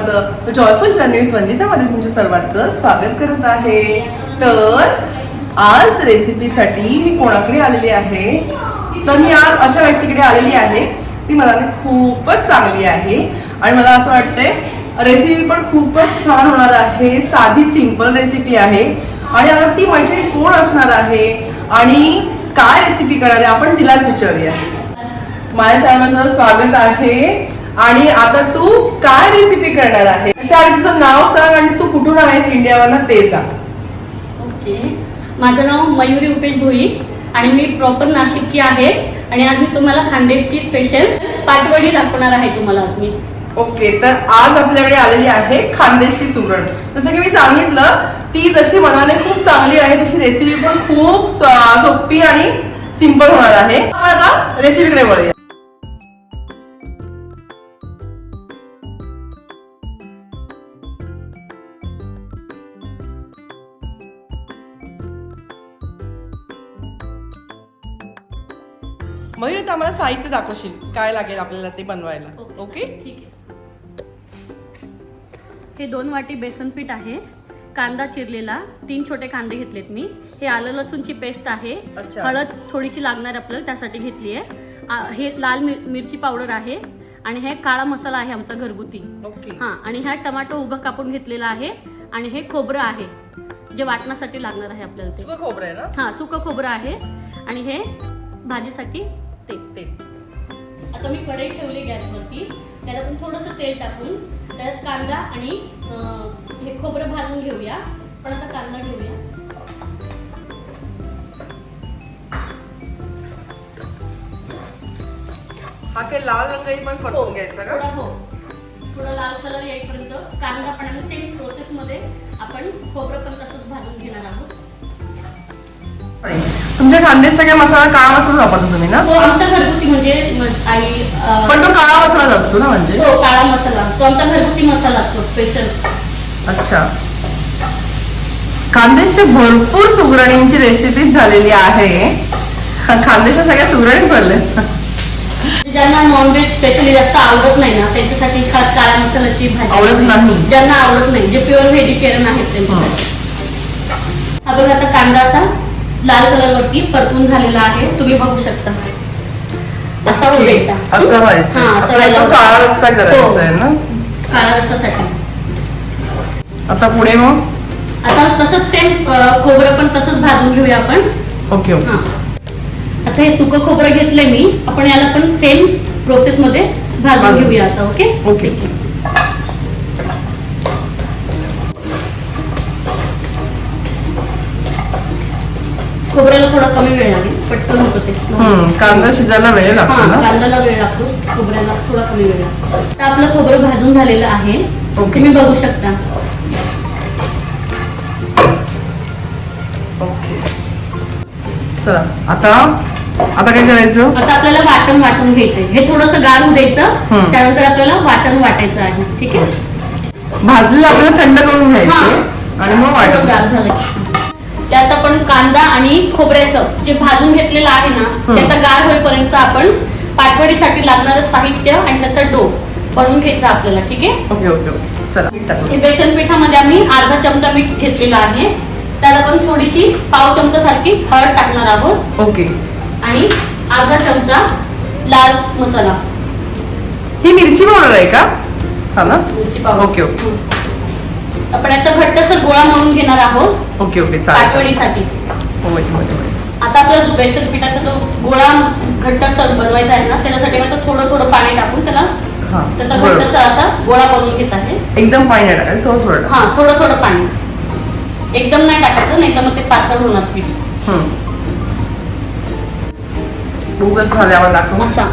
समर्थ joyful channel वंदितामध्ये तुमच्या सर्वांचं स्वागत करत आहे. तर आज रेसिपीसाठी मी कोणाकडे आलेली आहे? तर मी आज अशा व्यक्तीकडे आलेली आहे ती मला खूपच चांगली आहे. आणि मला असं वाटतंय रेसिपी पण खूपच छान होणार आहे साधी सिंपल रेसिपी आहे. आणि आता ती मैत्रीण कोण असणार आहे? आणि काय रेसिपी करणार आहे? आपण तिलाच विचारूया. माझ्या चॅनलमध्ये स्वागत आहे. आणि आता तू काय रेसिपी करणार आहे? आधी तुझं नाव सांग आणि तू कुठून आहेस? इंडियावरनं ते सांग. ओके. माझं नाव मयुरी उपेश भोई आणि मी प्रॉपर नाशिकची आहे. आणि आज मी तुम्हाला खानदेशची स्पेशल पाटवडी दाखवणार आहे तुम्हाला आज मी. ओके तर आज आपल्याकडे आलेली आहे खानदेशी सुगरण जसं की मी सांगितलं ती जशी मनाने खूप चांगली आहे तशी रेसिपी पण खूप सोपी आणि सिंपल होणार आहे. आपण आता रेसिपीकडे वळूया. मयूर आता आम्हाला साहित्य दाखवशील. काय लागेल आपल्याला ते बनवायला. ओके ठीक आहे. हे दोन वाटी बेसन पीठ आहे. कांदा चिरलेला. तीन छोटे कांदे घेतलेत मी. हे आलं लसूणची पेस्ट आहे. हळद थोडीशी लागणार आपल्याला त्यासाठी घेतली आहे हे लाल मिर मिरची पावडर आहे. आणि हे काळा मसाला आहे आमचा घरगुती. ओके. हां आणि ह्या टमाटो उभं कापून घेतलेला आहे. आणि हे खोबरं आहे. जे वाटण्यासाठी लागणार आहे आपल्याला सुकं खोबरं आहे ना? हां सुकं खोबरं आहे. आणि हे भाजीसाठी ते ते आता मी कढई ठेवली गॅसवरती. त्यात आपण थोडंसं तेल टाकून त्यात कांदा आणि हे खोबरं भाजून घेऊया. पण आता कांदा घेऊया. हा काही लाल रंगही पण परतून घ्यायचा थोडा का हो. थोडा लाल कलर येईपर्यंत कांदा पण आणि सेम प्रोसेसमध्ये आपण खोबरं पण तसंच भाजून घेणार आहोत. तुमच्या खानदेश सगळ्या मसाला काळा मसाला वापरता तुम्ही ना? तो आमचा घरगुती म्हणजे आई अं, पण तो काळा मसालाच असतो ना म्हणजे? हो काळा मसाला. तो आमचा घरगुती मसाला असतो स्पेशल अच्छा. खानदेशच्या भरपूर सुगरणींची रेसिपी झालेली आहे. खानदेशच्या सगळ्या सुगरणी बनले ज्यांना नॉनव्हेज स्पेशली जास्त आवडत नाही ना त्यांच्यासाठी खास काळ्या मसाल्याची भाजी आवडत नाही. ज्यांना आवडत नाही जे प्युअर व्हेजिटेरियन आहेत त्यांच्यासाठी. हा बघा आता कांदा असा. लाल कलर वरती परतून झालेला आहे. तुम्ही बघू शकता. असा व्हायचं. हा, असं व्हायला काळा रस्सा हो. करायचा आहे ना? काळा रसासाठी आता पुढे मग? आता तसंच सेम खोबरं पण तसंच भाजून घेऊया आपण. Okay okay. आता हे सुकं खोबरं घेतलंय मी. आपण याला पण सेम प्रोसेस मध्ये भाजून. घेऊया आता ओके ओके. खोबऱ्याला थोडा कमी वेळ लागेल पटकन होतं ते. कांदा शिजायला वेळ लागतो हा ना? कांद्याला वेळ लागतो खोबऱ्याला थोडा कमी वेळ लागतो. तर आपलं खोबरं भाजून झालेलं आहे. ओके. तुम्ही बघू शकता. ओके. चला आता आता काय करायचं? आता आपल्याला वाटण वाटून घ्यायचंय. हे थोडंसं गार होऊ द्यायचं. हम्म. त्यानंतर आपल्याला वाटण वाटायचं आहे. ठीक आहे? भाजलेलं आपल्याला थंड करून घ्यायचे. हा. आणि मग थोडं वाटत गार झालं. त्यात आपण कांदा आणि खोबऱ्याचं जे भाजून घेतलेलं आहे ना ते आता गार होईपर्यंत आपण पाटवडीसाठी लागणारं साहित्य आणि त्याचा डो बनवून घ्यायचा आपल्याला ठीक आहे? ओके ओके चला बेसन पिठामध्ये आम्ही अर्धा चमचा मीठ घेतलेला आहे. त्यात आपण थोडीशी पाव चमचा सारखी हळद टाकणार आहोत. ओके. आणि अर्धा चमचा लाल मसाला. ही मिरची पावडर आहे का? हा ना? मिरची पावडर. Okay, okay. आपण याचा घट्टसर गोळा म्हणून घेणार आहोत. Okay okay. पाटवडीसाठी होय होय होय आता आपला जो बेसन पिठाचा जो गोळा घट्टसर बनवायचा आहे ना त्याच्यासाठी आता थोडं थोडं पाणी टाकून त्याला हा त्याचा. घट्टसर असा गोळा बनवून घेत आहे. एकदम पाणी टाकायचं थोडं थोडं. हा थोडं थोडं पाणी. एकदम नाही टाकायचं नाही तर मग ते पातळ होणार पीठ. कसं झाल्यावर दाखव. असा.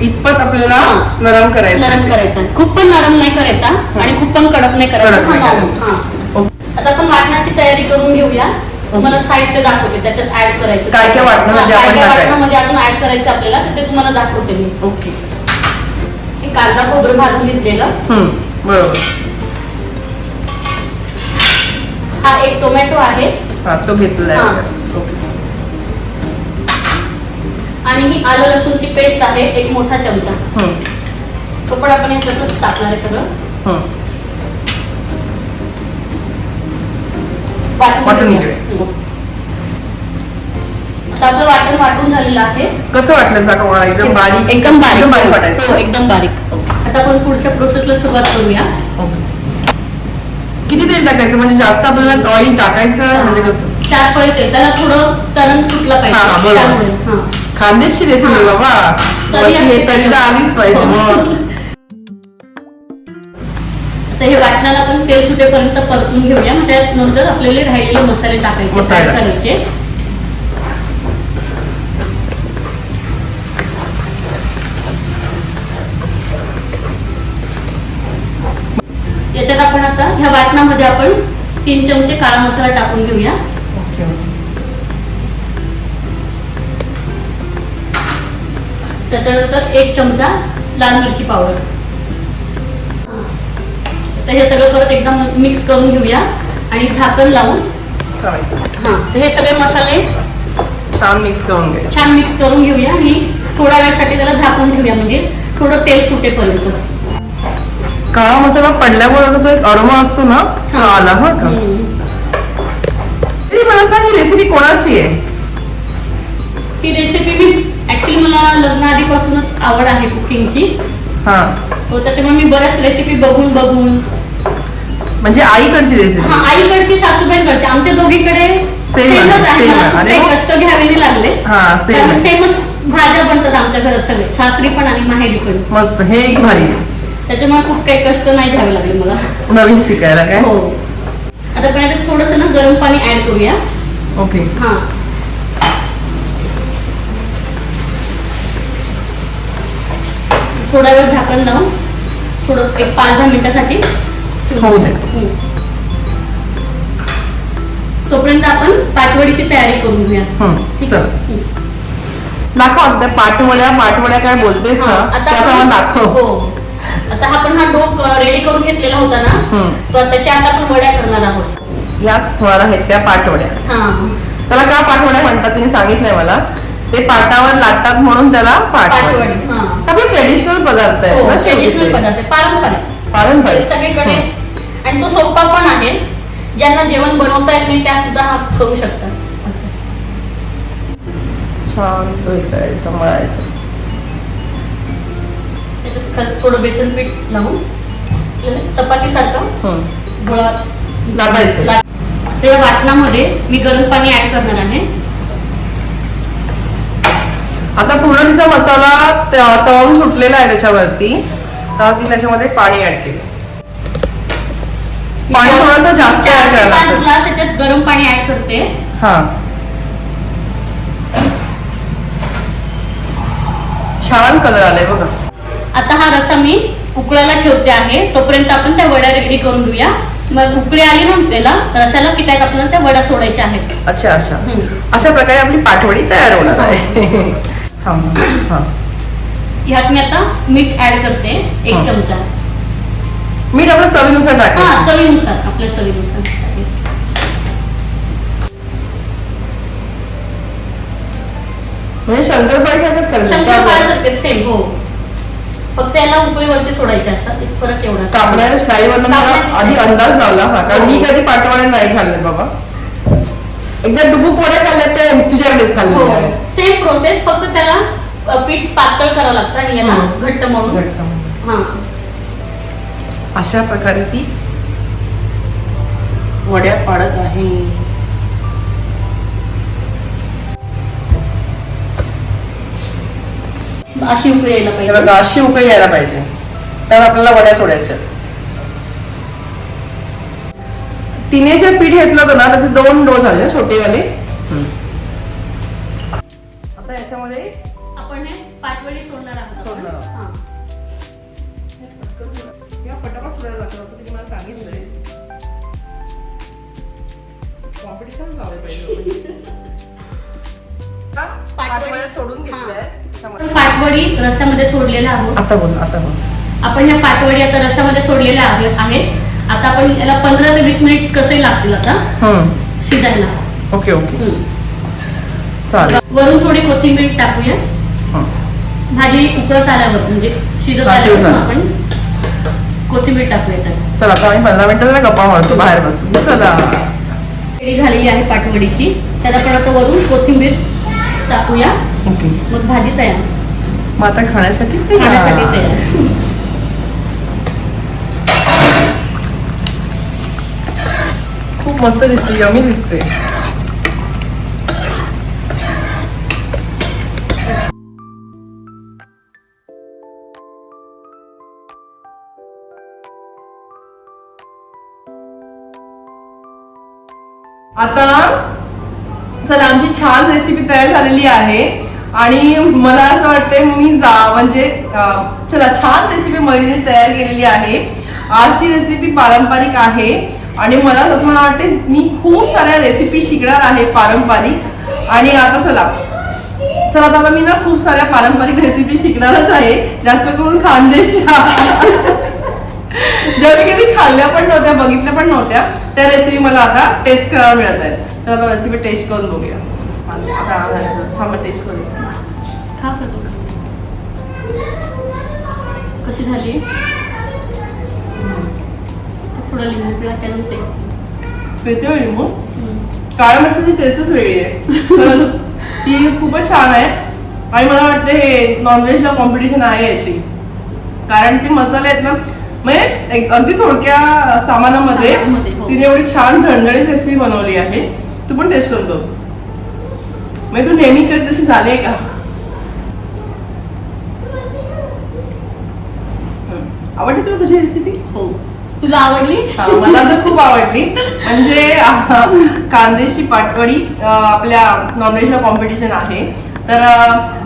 इतपत आपल्याला हा. नरम करायचं. नरम. करायचा. खूप पण नरम नाही करायचा. पण कडक नाही करायचा कडक नाही हा. करायचं. हा. आता आपण वाटण्याची तयारी करून घेऊया तुम्हाला साहित्य दाखवते त्याच्यात ऍड करायचं काय काय वाटणामध्ये हा, काय आपण काय टाकायचं? वाटणामध्ये अजून ऍड करायचं आपल्याला तर ते तुम्हाला दाखवते मी ओके हे कांदा खोबरं भाजून घेतलेलं हम्म बरोबर हा एक टोमॅटो आहे हा तो घेतलेला हा. आहे ओके आणि ही आलं लसूणची पेस्ट आहे एक मोठा चमचा हम्म. तो पण आपण याच्यातच टाकणार आहे सगळं हं. वाटून घेऊया. हं. आता आपलं वाटण वाटून झालेलं आहे. कसं वाटलं एकदम बारीक? एकदम बारीक. एकदम बारीक हो, वाटायचं. एकदम बारीक. आता आपण पुढच्या प्रोसेसला सुरुवात करूया. ओके. किती तेल टाकायचं? म्हणजे जास्त आपल्याला ऑइल टाकायचं म्हणजे कसं? चार पळी तेल. त्याला थोडं तरण सुटलं हा, हा, पाहिजे बरोबर. त्यामुळे. हा. खानदेशी रेसिपी हा. बाबा. तरी हे असते तरी तर. आलीच पाहिजे मग. आता हे वाटणाला आपण तेल सुटेपर्यंत परतून घेऊया मग त्यानंतर आपल्याला राहिलेले मसाले टाकायचे टाकायचे. करायचे याच्यात आपण आता ह्या वाटणामध्ये आपण तीन चमचे काळा मसाला टाकून घेऊया ओके, ओके. त्याच्यानंतर एक चमचा लाल मिरची पावडर तर हे सगळं परत एकदा मिक्स करून घेऊया. आणि झाकण लावून. हां तर हे सगळे मसाले छान मिक्स करून घ्यायचं छान मिक्स करून घेऊया आणि थोड्या वेळासाठी त्याला झाकून ठेवूया. म्हणजे थोडं तेल सुटेपर्यंत. काळा मसाला पडल्यामुळे जो तो एक अरोमा असतो ना तो हा. आला हा का? मला सांग रेसिपी कोणाची आहे? ही रेसिपी मी ऍक्च्युली मला लग्नाआधीपासूनच आवड आहे कुकिंगची. हा. हो त्याच्यामुळे मी बऱ्याच रेसिपी बघून बघून म्हणजे आईकडची रेसिपी हा आईकडची सासूबाईंकडची. आमच्या दोघीकडे Same आहे, सेमच आहे. same आहे. मला अरे काही वा. कष्ट घ्यावे नाही लागले. हा कारण सेमच भाज्या बनतात आमच्या घरात सगळे. सासरी पण आणि माहेरी पण. मस्त हे एक भारी आहे. त्याच्यामुळे खूप काही कष्ट नाही घ्यावे लागले मला. नवीन शिकायला काय? हो. आता पण थोडस ना गरम पाणी ऍड करूया. ओके. हा. थोडा वेळ झाकण लावून थोडं एक पाच दहा मिनिटासाठी होऊ दे. हम्म. तोपर्यंत आपण पाटवडीची तयारी करून घेऊया. हं. दाखव त्या पाटवड्या पाटवड्या काय बोलतेस हा, ना आता त्या आपण- प्रमाणे दाखव. हो. आता आपण हा डो रेडी करून घेतलेला होता ना. तर त्याच्या आता आपण वड्या करणार आहोत. याच स्वर आहेत त्या पाटवड्या हा. त्याला का पाटवड्या म्हणतात तिने सांगितलंय मला? ते पाटावर लाटतात म्हणून त्याला हा. आपले ट्रेडिशनल पदार्थ आहेत हो ना पारंपरिक. पारंपरिक. सगळीकडे हं. आणि तो सोपा पण आहे ज्यांना जेवण बनवता येत नाही त्या सुद्धा हा करू शकतात असं. छान तो त्याच्यात खाली थोडं बेसन पीठ लावून चपाती सारखं. गोळा लाटायचं. लाट- त्या वाटणामध्ये मी गरम पाणी ऍड करणार आहे आता पूर्ण तिचा मसाला तळून सुटलेला आहे त्याच्यावरती तर ती त्याच्यामध्ये पाणी ऍड केलं पाणी थोडंसं जास्त ऍड पाच लागतं. ग्लास याच्यात गरम पाणी ऍड करते. हा. छान कलर आलाय बघा. आता हा रसा मी उकळायला ठेवते आहे. तोपर्यंत आपण त्या वड्या रेडी करून घेऊया. मग उकळी आली ना त्याला रसाला की त्यात आपल्याला त्या वड्या सोडायच्या आहेत. अच्छा अच्छा. अशा प्रकारे आपली पाठवडी तयार होणार आहे. हा. ह्यात मी आता मीठ ऍड करते एक. चमचा. मीठ आपल्या चवीनुसार हा टाकायचं चवीनुसार आपल्या चवीनुसार टाकायचं. म्हणजे शंकरपाळी सारखंच करायचं शंकरपाळ्यासारखे सेम हो फक्त याला उकळीवरती सोडायचे असतात एक फरक एवढा कापण्याच्या स्टाईल मला आधी style. अंदाज लावला हा कारण मी कधी पाठवड्या नाही खाल्ले बाबा एकदा डुबुक वड्या खाल्ल्या त्या तुझ्याकडेच हो खाल्लेल्या आहे सेम प्रोसेस फक्त त्याला अ, पीठ पातळ करावं लागतं आणि याला हम्म. घट्ट म्हणून घट्ट म्हणून. हा अशा प्रकारे ती वड्या पाडत आहे. अशी उकळी यायला पाहिजे. बघा अशी उकळी यायला पाहिजे. तर आपल्याला वड्या सोडायच्या. तिने जे पीठ घेतलं होतं ना त्याचे दोन डोस आले ना छोटेवाले आता याच्यामध्ये आपण हे पाटवडी सोडणार आहोत सोडणार आहोत. सोडायला लागतं असं तिने मला सांगितलंय कॉम्पिटिशन लावले पाहिजे सोडून घेतल्या आपण पाटवडी रसामध्ये सोडलेल्या आहोत. आता बोल आता बोल. आपण ह्या पाटवडी आता सोडलेल्या आहे- आहेत. आता आपण याला पंधरा ते वीस मिनिट कसे लागतील आता? हम्म शिजायला. Okay okay. चालेल. वरून थोडी कोथिंबीर टाकूया. हं. भाजी उकळत आल्यावर म्हणजे शिजत आल्यावर. आपण कोथिंबीर टाकूया त्यात चला आता आम्ही पंधरा मिनिटाला गप्पा मारतो बाहेर बसून चला. रेडी झालेली आहे पाटवडीची. त्यात आपण आता वरून कोथिंबीर टाकूया. ओके. मग भाजी तयार. मग आता खाण्यासाठी खाण्यासाठी तयार. खूप मस्त दिसते यमी दिसते. आता चला आमची छान रेसिपी तयार झालेली आहे. आणि मला असं वाटतंय मी जा म्हणजे चला छान रेसिपी महिने तयार केलेली आहे. आजची रेसिपी पारंपरिक आहे. आणि मला असं मला वाटते मी खूप साऱ्या रेसिपी शिकणार आहे पारंपरिक. आणि आता चला चला आता मी ना खूप साऱ्या पारंपरिक रेसिपी शिकणारच आहे. जास्त करून खानदेशच्या ज्या मी कधी खाल्ल्या पण नव्हत्या बघितल्या पण नव्हत्या त्या रेसिपी मला आता टेस्ट करायला मिळत आहे चला आता रेसिपी टेस्ट करून बघूया. आता टेस्ट करूया. खा कशी झाली? थोडा लिंबू पिळा टेस्ट पिळते मग काळ्या मसाल्याची टेस्टच वेगळी आहे. ती खूपच छान आहे. आणि मला वाटतं हे नॉनव्हेजला कॉम्पिटिशन आहे याची. कारण ते मसाले आहेत ना म्हणजे अगदी थोडक्या सामानामध्ये हो. तिने एवढी छान झणझणीत रेसिपी बनवली आहे. तू पण टेस्ट करून बघ. म्हणजे तू नेहमी कधी तशी झाली का? आवडली तुला तुझी रेसिपी हो. तुला आवडली? मला तर खूप आवडली. म्हणजे कांदेची पाटवडी आपल्या नॉनव्हेजला कॉम्पिटिशन आहे. तर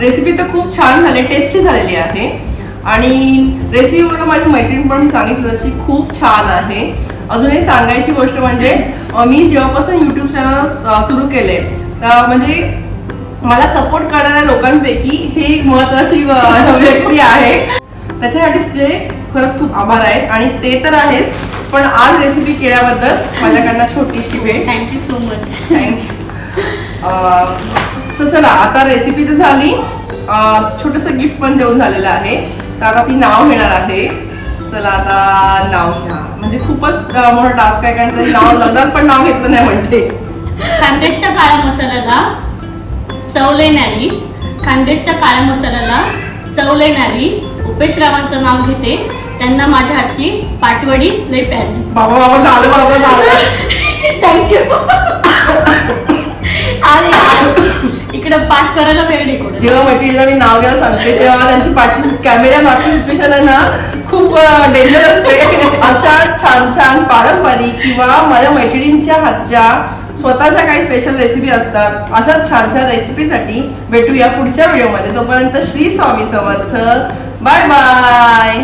रेसिपी तर खूप छान झाली टेस्टी झालेली आहे. आणि रेसिपीवर माझी मैत्रीण पण मी सांगितलं तशी खूप छान आहे. अजून एक सांगायची गोष्ट म्हणजे मी जेव्हापासून युट्यूब चॅनल सुरू केले तर म्हणजे मला सपोर्ट करणाऱ्या लोकांपैकी ही एक महत्वाची व्यक्ती आहे. त्याच्यासाठी तुझे खरंच खूप आभार आहेत आणि ते तर आहेच पण आज रेसिपी केल्याबद्दल माझ्याकडनं छोटीशी भेट. थँक्यू सो मच थँक्यू चला आता रेसिपी तर झाली. छोटस गिफ्ट पण देऊन झालेलं आहे. तर आता ती नाव घेणार आहे. चला आता नाव घ्या. म्हणजे खूपच मोठा टास्क आहे कारण कधी नाव लग्नात पण नाव घेतलं नाही म्हणते. खानदेशच्या काळ्या मसाल्याला चव लेणारी खानदेशच्या काळ्या मसाल्याला चव लेणारी उपेशरावांचं नाव घेते. त्यांना माझ्या हातची पाटवडी लई प्यारी. बाबा बाबा झालं बाबा झालं थँक्यू अरे इकडं पाठ करायला वेळ नाही कोणाला. जेव्हा मैत्रिणीला मी नाव घ्यायला सांगते तेव्हा त्यांची पाठची कॅमेरा मागची सिच्युएशन आहे ना खूप डेंजर असते. अशा छान छान पारंपरिक किंवा माझ्या मैत्रिणींच्या हातच्या स्वतःच्या काही स्पेशल रेसिपी असतात अशा छान छान रेसिपीसाठी भेटूया पुढच्या व्हिडिओमध्ये तोपर्यंत श्री स्वामी समर्थ. Bye bye